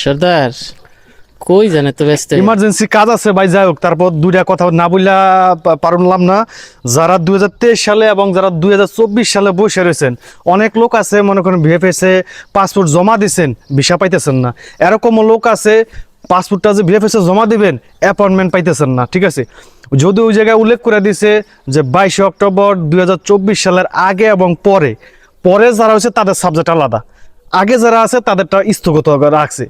সর্দার, কই জানে তো ব্যস্ত? ইমার্জেন্সি কাজ আছে ভাই, যাই হোক, তারপর দুইটা কথা না বললা পারলাম না। যারা দু হাজার তেইশ সালে এবং যারা দু হাজার চব্বিশ সালে বসে রয়েছেন, অনেক লোক আছে, মনে করেন ভিএফএসে পাসপোর্ট জমা দিছেন, ভিসা পাইতেছেন না। এরকম লোক আছে, পাসপোর্টটা যে ভিএফএসে জমা দিবেন অ্যাপয়েন্টমেন্ট পাইতেছেন না, ঠিক আছে? যদি ওই জায়গায় উল্লেখ করে দিছে যে বাইশে অক্টোবর দুই হাজার চব্বিশ সালের আগে এবং পরে পরে যারা হচ্ছে তাদের সাবজেক্ট আলাদা। আগে যারা আছে তাদেরটা স্থগিত রাখছে।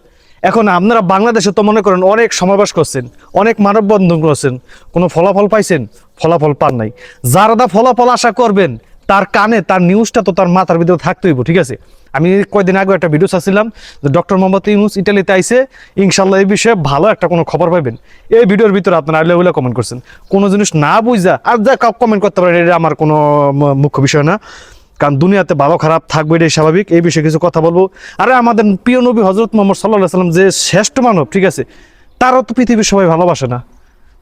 এখন আপনারা বাংলাদেশে তো মনে করেন অনেক সমাবেশ করছেন, অনেক মানববন্ধন করছেন, কোনো ফলাফল পাইছেন? ফলাফল পান নাই। যারা ফলাফল আশা করবেন, তার কানে, তার নিউজটা তো তার মাথার ভিতরে থাকতেইব ঠিক আছে? আমি কয়দিন আগে একটা ভিডিও চাচ্ছিলাম যে ডক্টর মোহাম্মদ ইউনুস ইটালিতে আইসে ইনশাল্লাহ এই বিষয়ে ভালো একটা কোনো খবর পাবেন এই ভিডিওর ভিতরে আপনারা আইলে ওইলে কমেন্ট করছেন। কোনো জিনিস না বুঝা আর যা কমেন্ট করতে পারেন, এটা আমার কোনো মুখ্য বিষয় না। কারণ দুনিয়াতে ভালো খারাপ থাকবে এটাই স্বাভাবিক, এই বিষয়ে কিছু কথা বলব। আরে আমাদের প্রিয় নবী হজরত মোহাম্মদ সাল্লাহ সাল্লাম যে শ্রেষ্ঠ মানব, ঠিক আছে, তারও তো পৃথিবীর সবাই ভালোবাসে না।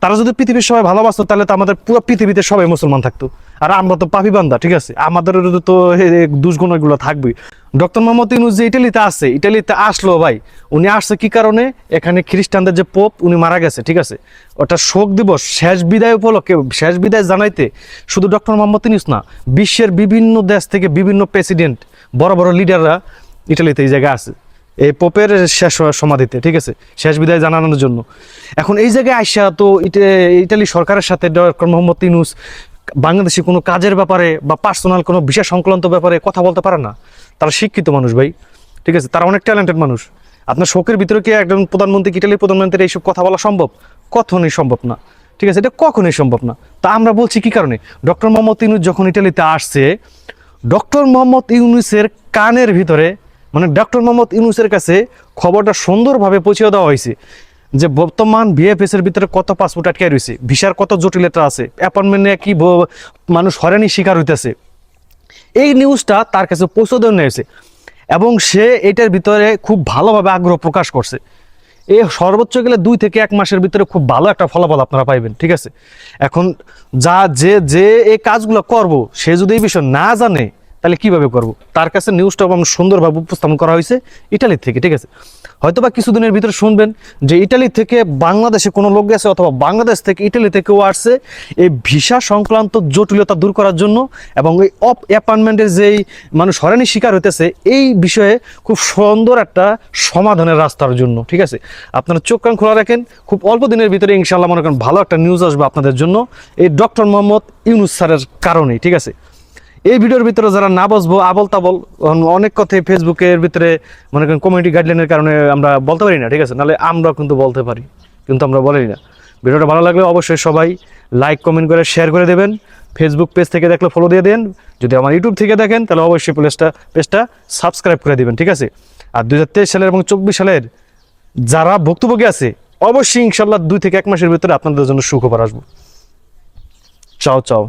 তারা যদি পৃথিবীর সবাই ভালোবাসতো, তাহলে তো আমাদের পুরো পৃথিবীতে সবাই মুসলমান থাকতো। আর আমরা তো পাপি বান্দা, ঠিক আছে? আমাদের তো দুষ্গুণ এগুলো থাকবেই। ডক্টর মোহাম্মদ ইউনুস যে ইটালিতে আছে, ইটালিতে আসলো ভাই, উনি আসছে কি কারণে? এখানে খ্রিস্টানদের যে পোপ, উনি মারা গেছে, ঠিক আছে? ওটা শোক দিবস, শেষ বিদায় উপলক্ষে, শেষ বিদায় জানাইতে শুধু ডক্টর মোহাম্মদ ইউনুস না, বিশ্বের বিভিন্ন দেশ থেকে বিভিন্ন প্রেসিডেন্ট, বড় বড় লিডাররা ইটালিতে এই জায়গায় আছে। এই পোপের শেষ সমাধিতে, ঠিক আছে? শেষ বিদায় জানানোর জন্য। এখন এই জায়গায় আইসা তো ইটা- ইটালি সরকারের সাথে ডক্টর মোহাম্মদ ইনুস বাংলাদেশি কোনো কাজের ব্যাপারে বা পার্সোনাল কোনো বিষয় সংক্রান্ত ব্যাপারে কথা বলতে পারে না। তারা শিক্ষিত মানুষ ভাই, ঠিক আছে? তারা অনেক ট্যালেন্টেড মানুষ। আপনার শোকের ভিতরে কি একজন প্রধানমন্ত্রী ইটালির প্রধানমন্ত্রীর এইসব কথা বলা সম্ভব? কখনোই সম্ভব না। ঠিক আছে? এটা কখনোই সম্ভব না। তা আমরা বলছি কি কারণে? ডক্টর মোহাম্মদ ইউনুস যখন ইটালিতে আসছে ডক্টর মোহাম্মদ ইউনুসের কানের ভিতরে মানে ডক্টর মোহাম্মদ ইউনুসের কাছে খবরটা সুন্দরভাবে পৌঁছে দেওয়া হয়েছে। যে বর্তমান বিএফএস এর ভিতরে কত পাসপোর্ট আটকে রয়েছে, ভিসার কত জটিলতা আছে অ্যাপয়েন্টমেন্টে কি মানুষ হয়রানি শিকার হইতেছে, এই নিউজটা তার কাছে পৌঁছে দেওয়া হয়েছে এবং সে এটার ভিতরে খুব ভালোভাবে আগ্রহ প্রকাশ করছে। এই সর্বোচ্চ গেলে দুই থেকে এক মাসের ভিতরে খুব ভালো একটা ফলাফল আপনারা পাইবেন, ঠিক আছে? এখন যা যে যে এই কাজগুলো করব, সে যদি এই বিষয় না জানে তাহলে কীভাবে করব? তার কাছে নিউজটা আমার সুন্দরভাবে উপস্থাপন করা হয়েছে ইটালি থেকে, ঠিক আছে? হয়তো বা কিছুদিনের ভিতরে শুনবেন যে ইটালি থেকে বাংলাদেশে কোনো লোক গেছে অথবা বাংলাদেশ থেকে ইটালি থেকেও আসছে এই ভিসা সংক্রান্ত জটিলতা দূর করার জন্য এবং এই অফ অ্যাপয়েন্টমেন্টের যেই মানুষ হয়রানি শিকার হইতেছে, এই বিষয়ে খুব সুন্দর একটা সমাধানের রাস্তার জন্য, ঠিক আছে? আপনারা চোখ কান খোলা রাখেন, খুব অল্প দিনের ভিতরে ইনশাল্লাহ মনে করেন ভালো একটা নিউজ আসবে আপনাদের জন্য। এই ডক্টর মোহাম্মদ ইউনুস স্যারের কারণেই, ঠিক আছে? এই ভিডিওর ভিতরে যারা না বসবো আবল তাবল অনেক কথাই ফেসবুকের ভিতরে, মনে করেন কমিউনিটি গাইডলাইনের কারণে আমরা বলতে পারি না, ঠিক আছে? নাহলে আমরা কিন্তু বলতে পারি, কিন্তু আমরা বলি না। ভিডিওটা ভালো লাগলে অবশ্যই সবাই লাইক কমেন্ট করে শেয়ার করে দেবেন। ফেসবুক পেজ থেকে দেখলে ফলো দিয়ে দেন। যদি আমার ইউটিউব থেকে দেখেন, তাহলে অবশ্যই পেজটা পেজটা সাবস্ক্রাইব করে দেবেন, ঠিক আছে? আর দুই হাজার তেইশ সালের এবং চব্বিশ সালের যারা ভুক্তভোগী আছে, অবশ্যই ইনশাল্লাহ দুই থেকে এক মাসের ভিতরে আপনাদের জন্য সুখবর আসব। চাও চাও।